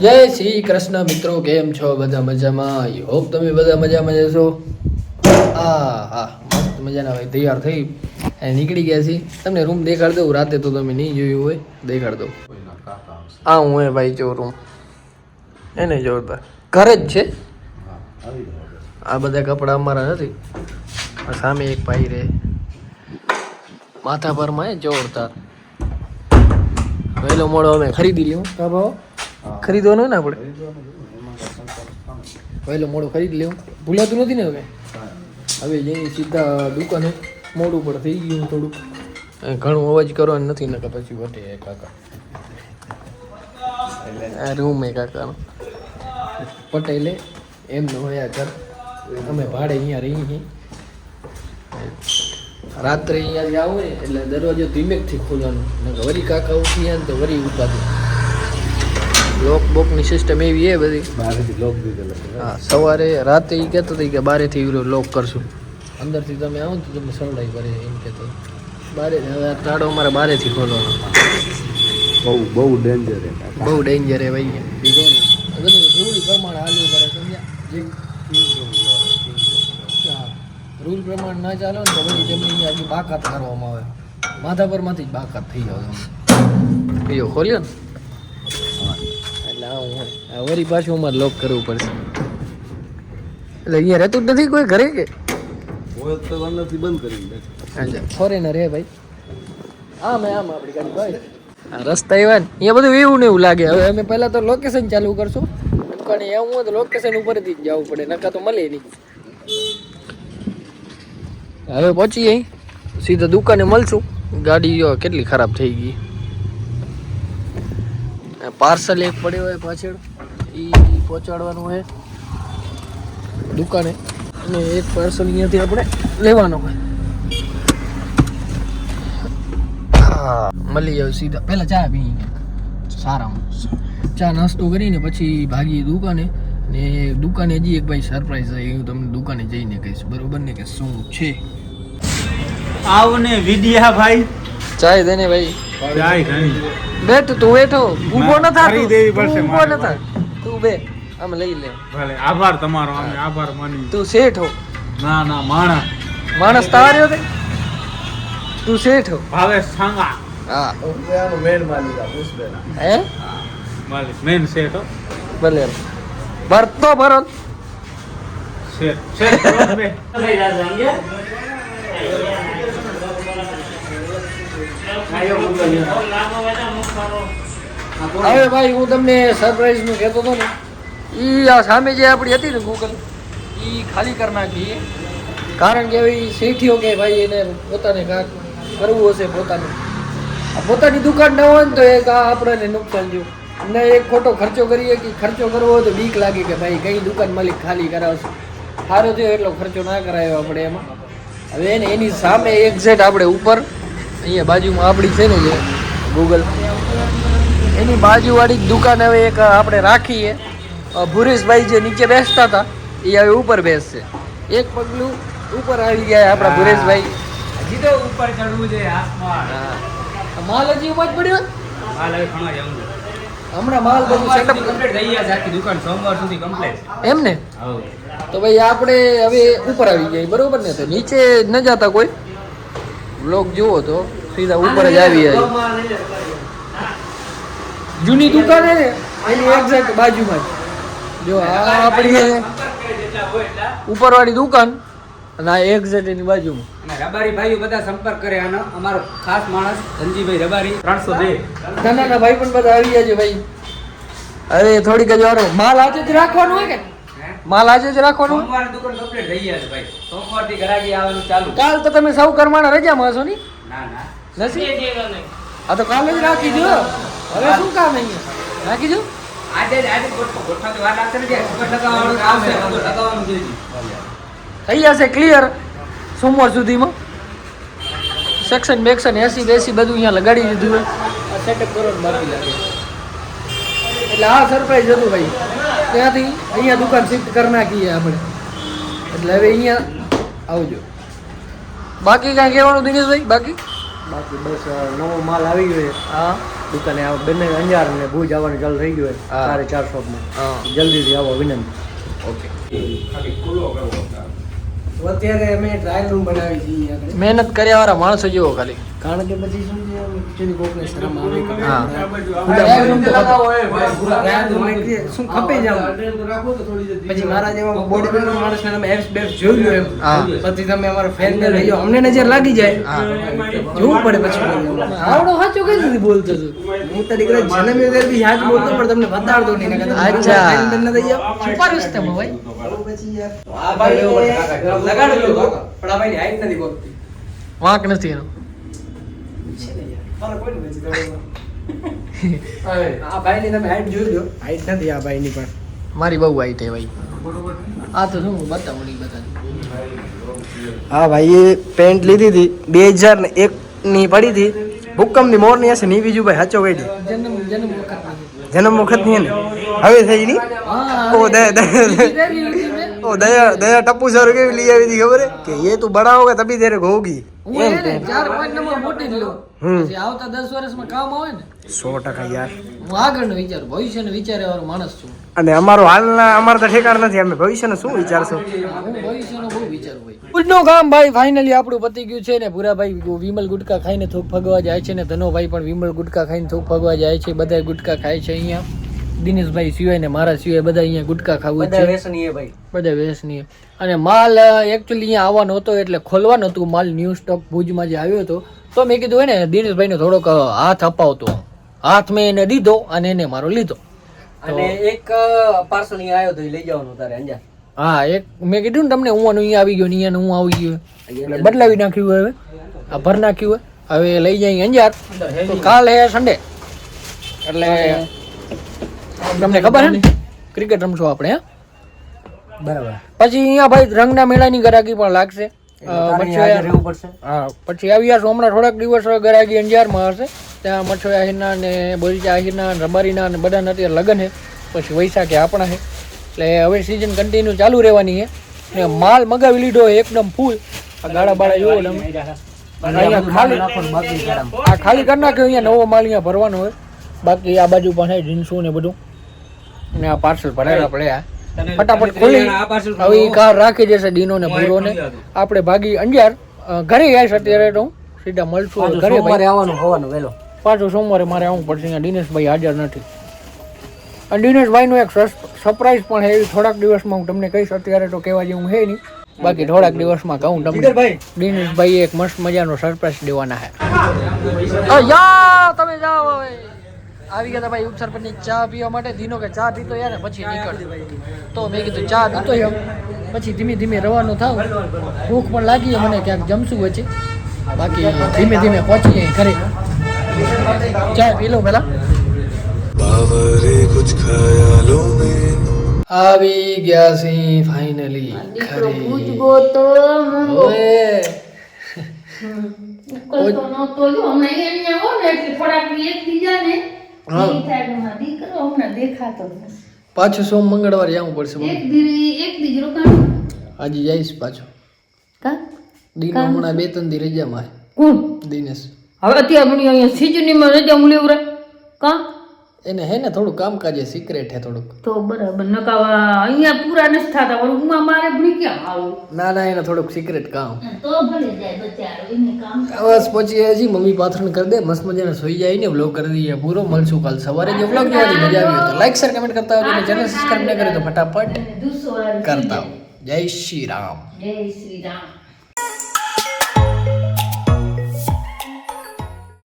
જય શ્રી કૃષ્ણ મિત્રો, કેમ છો? બધા મજામાં? આઈ હોપ તમે બધા મજામાં જશો હા હા, મસ્ત મજાના ભાઈ, તૈયાર થઈ. અને નીકળી ગયા છીએ. તમને રૂમ દેખાડ દઉં. રાતે તો તમે નહીં જોયું હોય. દેખાડ દઉં. આ હું એ ભાઈ, જો રૂમ એને જોરદાર. ઘરે જ છે? આ બધા કપડા અમારા નથી. આ સામે એક ભાઈ રે માથા પરમાં જોરદાર. વહેલો મોડો અમે ખરીદી લ્યો. કા ભાવ? ખરીદવાનું ને આપણે? પહેલું મોડો ખરીદ લેવું. ભૂલાતું નથી ને હવે? હવે જઈને સીધા દુકાને મોડું પણ થઈ ગયું થોડુંક. ઘણું અવાજ કરવાનું નથી ને પછી વટે કાકા. આ રૂમ એ કાકાનો. પટેલે એમનો હોય ઘર. અમે ભાડે અહીંયા રહીએ છીએ. રાત્રે અહીંયા આવું ને એટલે દરવાજો ધીમેકથી ખોલવાનો. ને વરી કાકા ઉઠી ને તો વરી ઉપાડી. લોક બોકની સિસ્ટમ એવી છે બધી. લોક હા સવારે રાતે એ કહેતો હતો કે બારેથી લોક કરશું. અંદરથી તમે આવો તો તમને સરળાઈ પડે એમ કહેતો બારે હવે આ તાળો અમારે બારેથી ખોલવાનો. બહુ બહુ ડેન્જર બહુ ડેન્જર હે ભાઈ. બધું રૂલ પ્રમાણે હાલવું પડે સમજ્યા? રૂલ પ્રમાણે ના ચાલો ને તો બધી જમીન આખી બાકાત કરવામાં આવે. માથા પરમાંથી જ બાકાત થઈ જાવ તમે ખોલ્યો ને? આ વરી પાછું અમારે લોક કરવું પડશે. એટલે અહીંયા રહેતું જ નથી કોઈ ઘરે કે? ફોરેનર હે ભાઈ. આમ આમ આપણી ગાડી ભાઈ. રસ્તા એવા અહીંયા બધું એવું ને એવું લાગે. હવે અમે પહેલાં તો લોકેશન ચાલુ કરશું. પણ એવું હોય તો લોકેશન ઉપરથી જ જવું પડે નકા તો મળે નહીં. હવે પહોંચી અહીં. સીધા દુકાને મળશું. ગાડી કેટલી ખરાબ થઈ ગઈ. પાર્સલ એક પડ્યો હોય પાછળ. એ પહોંચાડવાનું હોય. દુકાને. અને એક પાર્સલ અહીંયાથી આપણે લેવાનો હોય. હા મળી જાવ સીધા. પહેલા ચા પી સારામાં. ચા નાસ્તો કરીને પછી ભાગીએ દુકાને. ને દુકાને હજી એક ભાઈ સરપ્રાઈઝ થાય હું તમને દુકાને જઈને કહીશ. બરોબર ને કે શું છે? આવને વિદ્યા ભાઈ. ચાય દેને ભાઈ. ચાય ઘણી બેઠ તું બેઠો. ઊભો ન થા તું. દેવી પડશે ઊભો ન થા. તું બે આમ લઈ લે. ભલે આભાર તમારો અમે આભાર માની તું શેઠ. હો ના ના માણા માણસ તાર્યો તે? તું શેઠ. હો ભાવે સાંગા. હા. રૂપિયાનું મેન માલિક પૂછ પુષ્પેના હે? માલિક મેન શેઠ હો. ભલે ભરતો ભરત. શેઠ શેઠ બોલો બે. હવે ભાઈ, હું તમને સરપ્રાઈઝનું કહેતો હતો ને એ આ સામે જે આપણી હતી ને ગૂગલ એ ખાલી કરી નાખી. કારણ કે હવે શેઠીઓ કે ભાઈ એને પોતાને કાંક કરવું હશે પોતાનું. પોતાની દુકાન ન હોય ને તો એક આ આપણને નુકસાન જો ને એક ખોટો ખર્ચો કરીએ કે ખર્ચો કરવો હોય તો બીક લાગે કે ભાઈ કઈ દુકાન માલિક ખાલી કરાવશે. સારો થયો એટલો ખર્ચો ના કરાયો આપણે એમાં. હવે એને એની સામે એક્ઝેક્ટ આપણે ઉપર, અહીંયા બાજુમાં આપણી છે ને જે ગૂગલ એની બાજુવાળી જ દુકાન હવે એક આપણે રાખીએ. ભુરેશભાઈ જે નીચે બેસતા હતા એ હવે ઉપર બેસશે. એક પગલું ઉપર આવી ગયા આપણા ભુરેશભાઈ. હજી તો ઉપર ચડવું છે. માલ હજી ઉપર પડ્યો? માલ હવે ઘણો જવું હમણાં માલ બધું સેટઅપ કમ્પ્લીટ થઈ ગયા છે આખી દુકાન સોમવાર સુધી કમ્પ્લીટ એમ ને તો ભાઈ આપણે હવે ઉપર આવી જાય બરોબર ને? તો નીચે ન જતા કોઈ? બ્લોગ જુઓ તો. સીધા ઉપર જ આવી જાય જૂની દુકાન ને? એની એક્ઝેક્ટ બાજુમાં જો. આ આપણી ઉપરવાળી દુકાન અને આ એક્ઝેક્ટ એની બાજુમાં. રબારી ભાઈઓ બધા સંપર્ક કરે આનો. અમારો ખાસ માણસ ધનજીભાઈ રબારી ત્રણસો બે. નાના ભાઈ પણ બધા આવી ગયા છે ભાઈ. અરે થોડીક જ વારો. માલ આજે જ રાખવાનું હોય કે? માલ આજે જ રાખવાનું સોમવારે દુકાન કમ્પ્લીટ થઈ ગયા છે ભાઈ. સોમવારથી ઘરાકી આવવાનું ચાલુ. કાલ તો તમે સૌ કરવાના રજામાં હશો ની? ના ના. નથી આ તો કાલે જ રાખી જો. હવે શું કામ અહીંયા? રાખી આજે જ આજે જ ગોઠવો ગોઠવતી વાર લાગશે ને લગાવવાનું આવશે લગાવવાનું થઈ જશે ક્લિયર સોમવાર સુધીમાં? સેક્શન બેક્શન એસી બેસી બધું અહીંયા લગાડી દીધું હોય. સેટઅપ કરો બાકી લાગે. એટલે આ સરપ્રાઈઝ હતું ભાઈ. ત્યાંથી અહીંયા દુકાન શિફ્ટ કરી નાખીએ આપણે. એટલે હવે અહીંયા આવજો. બાકી કાંઈ કહેવાનું દિનેશભાઈ? બાકી? બાકી બસ નવો માલ આવી ગયો છે. હા. દુકાને આ બંને અંજાર ને ભુજ આવવાનું ચાલુ થઈ ગયું હોય સાડે ચાર શોપમાં હા. જલ્દીથી આવો વિનંતી. ઓકે. અત્યારે. અમે ટ્રાયલ રૂમ બનાવી છીએ. મહેનત કર્યા વાળા માણસો જેવો ખાલી. કારણ કે પછી શું છે એકચ્યુઅલી કોકને શરમ આવે કે હા. શું ખપે જાવ. પછી મારા જેવા બોડી બિલ્ડર માણસને તમે એપ્સ બેપ્સ જોઈ લો એમ. પછી તમે અમારા ફેન ને લઈ જાઓ. અમને નજર લાગી જાય. જોવું પડે પછી આવડો સાચો કઈ નથી બોલતો તું. હું તો દીકરા જન્મ વગર બી હાથ બોલતો પણ તમને બતાડતો નહીં. અચ્છા. ફેન બેન ન દઈ જાઓ. સુપર વિસ્તમ ભાઈ. પછી યાર આ ભાઈ લગાડેલું પણ આ ભાઈની હાઈટ નથી બોલતી. વાંક નથી એનો. મારી બહુ હાઈટ હે ભાઈ. આ તો શું બતાવું નહીં બતાવું હા ભાઈ એ પેન્ટ લીધી હતી. બે હજાર ને એક ની પડી હતી. ભૂકંપની મોરની હશે ની બીજું ભાઈ સાચો કઈ જન્મ જન્મ વખતની? હવે થઈ ની? ઓ દયા દયા ઓ દયા દયા ટપ્પુ સર કેવી લઈ આવી હતી ખબર કે એ તું બડાઓગે તબી તેરે ઘોગી હું એને ચાર પાંચ નંબર મોટી જ લઉં. પછી આવતા દસ વર્ષમાં કામ આવે ને સો ટકા યાર. હું આગળનું વિચાર ભવિષ્યનું વિચારે વાળો માણસ છું. અને અમારો હાલના અમારે તો ઠેકાણ નથી અમે ભવિષ્યનું શું વિચારશો? હું ભવિષ્યનો બહુ વિચારું ભાઈ ભુજનું કામ ભાઈ ફાઇનલી આપણું પતી ગયું છે ને પૂરાભાઈ વિમલ ગુટકા ખાઈને થોક ફગવા જાય છે ને ધનોભાઈ પણ વિમલ ગુટકા ખાઈને થોક ફગવા જાય છે બધા ગુટકા ખાય છે અહીંયા. દિનેશભાઈ સિવાય ને મારા સિવાય બધા અહીંયા ગુટકા ખાવું બધા વ્યસનીય ભાઈ. બધા વેસની અને માલ એકચ્યુઅલી અહીંયા આવવાનો હતો એટલે ખોલવાનો હતું માલ ન્યૂ સ્ટોક ભુજમાં જે આવ્યો હતો. તો મેં કીધું હોય ને દિનેશભાઈને થોડોક હાથ અપાવતો. હાથ મેં એને દીધો અને એને મારો લીધો. અને એક પાર્સલ અહીંયા આવ્યો તો લઈ જવાનું તારે અંજાર હા એક મેં કીધું ને તમને હું અહીંયા આવી ગયો ને અહીંયા હું આવી ગયો. એટલે બદલાવી નાખ્યું હવે. આ ભર નાખ્યું હવે હવે લઈ જાય અંજાર તો કાલે સન્ડે એટલે તમને ખબર હે ને? ક્રિકેટ રમશું આપણે હા? બરાબર. પછી અહીંયા ભાઈ રંગના મેળાની ગરાગી પણ લાગશે. પછી આવી જશો હમણાં થોડાક દિવસ ગરાગી અંજારમાં હશે. ત્યાં મચ્છો આહિરના ને બોરીચા આહિરના ને રબારીના ને બધાના અત્યારે લગ્ન છે. પછી વૈશાખે આપણા છે. એટલે હવે સિઝન કન્ટિન્યુ ચાલુ રહેવાની છે. ને માલ મગાવી લીધો એકદમ ફૂલ આ ગાળા બાળા જોવો તમે. આ ખાલી કરી નાખ્યો અહીંયા નવો માલ અહીંયા ભરવાનો હોય બાકી આ બાજુ પણ છે જીન્સું ને બધું. ને આ પાર્સલ ભરેલા પડ્યા. ફટાફટ ખોલી. હવે એ કાર રાખી દેશે ડીનો ને ભૂરો ને આપણે ભાગી. અંજાર ઘરે આવીશ અત્યારે તો. હું સીધા મળશું ઘરે ભાઈ. આવવાનું હોવાનું વેલો પાછું સોમવારે મારે આવવું પડશે. અહીંયા દિનેશભાઈ હાજર નથી. અને દિનેશભાઈનું એક સરપ્રાઈઝ પણ હે એવી થોડાક દિવસમાં હું તમને કહીશ. અત્યારે તો કહેવા જેવું હે નહીં. બાકી થોડાક દિવસમાં કહું તમને. દિનેશભાઈ. એક મસ્ત મજાનો સરપ્રાઈઝ દેવાના હે તમે જાઓ હવે. આવી ગયા ભાઈ ઉપસરપંચની ચા પીવા માટે. ધીનો કે ચા પીતો યાર પછી નીકળ. તો મેં કીધું ચા પીતો એમ પછી ધીમે ધીમે રવાનો થાવ. ભૂખ પણ લાગી મને ક્યાંક જમશું પછી બાકી ધીમે ધીમે પહોંચી પહોંચીએ ઘરે. ચા પી લો પેલા આવી ગયા છે ફાઇનલી ઘરે. કોઈ તો નહોતો જો હમણાં એમ ને હો ને એટલે દીકરો હમણાં દેખાતો પાછું સોમ મંગળવારે જવું પડશે એક આજે જઈશ પાછો. કા? દીનો હમણાં બે ત્રણ દી રજામાં કોણ? દિનેશ. હવે અત્યારે મને અહીંયા સિજનીમાં રજા મૂલી ઉરે કા? એને હે ને થોડું કામકાજ સિક્રેટ હે થોડુંક તો બરાબર નકાવા અહીંયા પૂરા નથી થતા પણ ઉમા મારે ભણી ક્યાં આવું ના ના એને થોડુંક સિક્રેટ કામ તો ભલે જાય બચારો એને કામ બસ પછી હજી મમ્મી પાથરણ કરી દે મસ્ત મજાને સોઈ જાય ને વ્લોગ કરી દઈએ પૂરો મળશું કાલ સવારે જે વ્લોગ જોવાની મજા આવી તો લાઈક શેર કમેન્ટ કરતા હોય ચેનલ સબસ્ક્રાઇબ ન કરે તો ફટાફટ કરતા જય શ્રી રામ જય શ્રી રામ